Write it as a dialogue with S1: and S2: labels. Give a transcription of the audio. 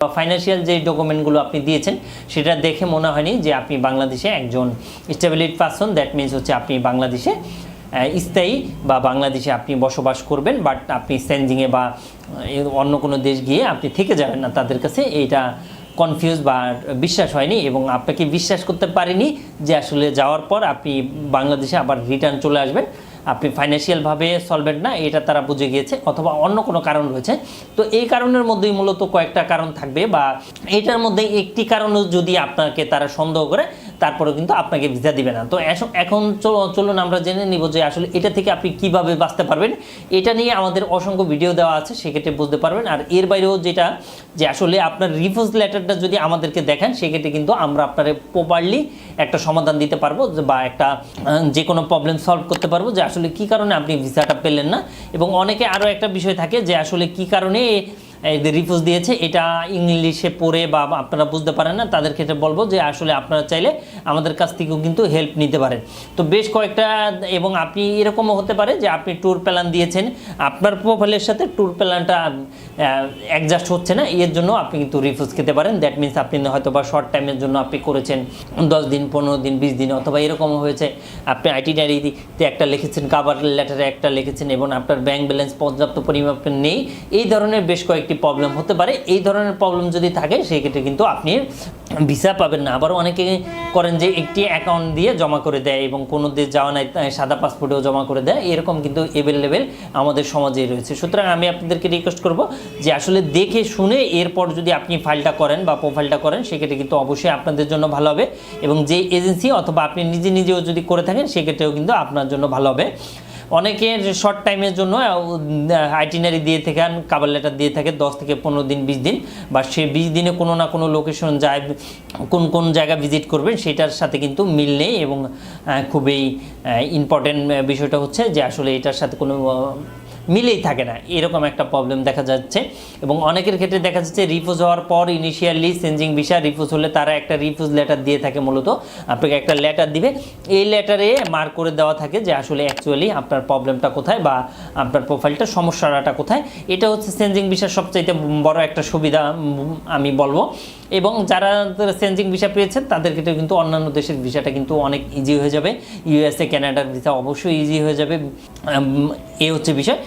S1: Financial যে ডকুমেন্টগুলো আপনি দিয়েছেন, সেটা দেখে মনে হয়নি যে আপনি বাংলাদেশে একজন স্টেবিলিটি পারসন দ্যাট মিনস হচ্ছে আপনি বাংলাদেশে স্থায়ী বা বাংলাদেশে আপনি বসবাস করবেন বাট আপনি সেন্জিংয়ে বা অন্য কোনো দেশ গিয়ে আপনি থেকে যাবেন না। তাদের কাছে এইটা কনফিউজ বা বিশ্বাস হয়নি এবং আপনাকে বিশ্বাস করতে পারেনি যে আসলে যাওয়ার পর আপনি বাংলাদেশে আবার রিটার্ন চলে আসবেন। আপনি ফাইন্যান্সিয়ালভাবে সলভেন্ট না, এটা তারা বুঝে গিয়েছে অথবা অন্য কোনো কারণ রয়েছে। তো এই কারণের মধ্যেই মূলত কয়েকটা কারণ থাকবে বা এটার মধ্যে একটি কারণও যদি আপনাকে তারা সন্দেহ করে তারপরেও কিন্তু আপনাকে ভিসা দিবে না। তো এখন চল- চলুন আমরা জেনে নিব যে আসলে এটা থেকে আপনি কীভাবে বাঁচতে পারবেন। এটা নিয়ে আমাদের অসংখ্য ভিডিও দেওয়া আছে, সেক্ষেত্রে বুঝতে পারবেন। আর এর বাইরেও যেটা, যে আসলে আপনার রিফিউজ লেটারটা যদি আমাদেরকে দেখেন, সেক্ষেত্রে কিন্তু আমরা আপনার প্রপারলি একটা সমাধান দিতে পারব বা একটা যে কোনো প্রবলেম সলভ করতে পারব, যে আসলে কি কারণে আপনি ভিসাটা পেলেন না। এবং অনেকে আরও একটা বিষয় থাকে, যে আসলে কি কারণে রিফিউজ দিয়েছে, এটা ইংলিশে পড়ে বা আপনারা বুঝতে পারেন না, তাদের ক্ষেত্রে বলব যে আসলে আপনারা চাইলে আমাদের কাছ থেকেও কিন্তু হেল্প নিতে পারেন। তো বেশ কয়েকটা, এবং আপনি এরকমও হতে পারে যে আপনি ট্যুর প্ল্যান দিয়েছেন, আপনার প্রোফাইলের সাথে ট্যুর প্ল্যানটা অ্যাডজাস্ট হচ্ছে না, এর জন্য আপনি কিন্তু রিফিউজ খেতে পারেন। দ্যাট মিনস আপনি হয়তো বা শর্ট টাইমের জন্য আপনি করেছেন, দশ দিন, পনেরো দিন, বিশ দিন, অথবা এরকম হয়েছে, আপনি আইটি আইটিনারিতে একটা লিখেছেন কাভার লেটারে একটা লিখেছেন, এবং আপনার ব্যাংক ব্যালেন্স পর্যাপ্ত পরিমাপে নেই, এই ধরনের বেশ কয়েকটি প্রবলেম হতে পারে। এই ধরনের প্রবলেম যদি থাকে, সেক্ষেত্রে কিন্তু আপনি ভিসা পাবেন না। আবার অনেকে করেন যে একটি অ্যাকাউন্ট দিয়ে জমা করে দেয় এবং কোনো দেশ যাওয়া নাই সাদা পাসপোর্টেও জমা করে দেয়। এরকম কিন্তু এভেলেবেল আমাদের সমাজে রয়েছে। সুতরাং আমি আপনাদেরকে রিকোয়েস্ট করব যে আসলে দেখে শুনে এরপর যদি আপনি ফাইলটা করেন বা প্রোফাইলটা করেন, সেক্ষেত্রে কিন্তু অবশ্যই আপনাদের জন্য ভালো হবে। এবং যে এজেন্সি অথবা আপনি নিজে নিজেও যদি করে থাকেন, সেক্ষেত্রেও কিন্তু আপনার জন্য ভালো হবে। অনেকের শর্ট টাইমের জন্য আইটিনারি দিয়ে থাকেন কাবার লেটার দিয়ে থাকে, দশ থেকে পনেরো দিন, বিশ দিন। বা সে বিশ দিনে কোনো না কোনো লোকেশন যায়, কোন কোন জায়গা ভিজিট করবেন, সেটার সাথে কিন্তু মিল নেই এবং খুবই ইম্পর্টেন্ট বিষয়টা হচ্ছে যে আসলে এটার সাথে কোনো মিলেই থাকে না। এরকম একটা প্রবলেম দেখা যাচ্ছে এবং অনেকের ক্ষেত্রে দেখা যাচ্ছে রিফিউজ হওয়ার পর ইনিশিয়ালি চেঞ্জিং ভিসা রিফিউজ হলে তারা একটা রিফিউজ লেটার দিয়ে থাকে মূলত। আপনাকে একটা লেটার দিবে। এই লেটারে মার্ক করে দেওয়া থাকে যে আসলে অ্যাকচুয়ালি আপনার প্রবলেমটা কোথায় বা আপনার প্রোফাইলটা সমস্যাটা কোথায়। এটা হচ্ছে চেঞ্জিং ভিসার সবচাইতে বড় একটা সুবিধা, আমি বলব। এবং যারা চেঞ্জিং ভিসা পেয়েছেন তাদের ক্ষেত্রে কিন্তু অন্যান্য দেশের ভিসাটা কিন্তু অনেক ইজি হয়ে যাবে। ইউএসএ কানাডার ভিসা অবশ্যই ইজি হয়ে যাবে। এ হচ্ছে বিষয়।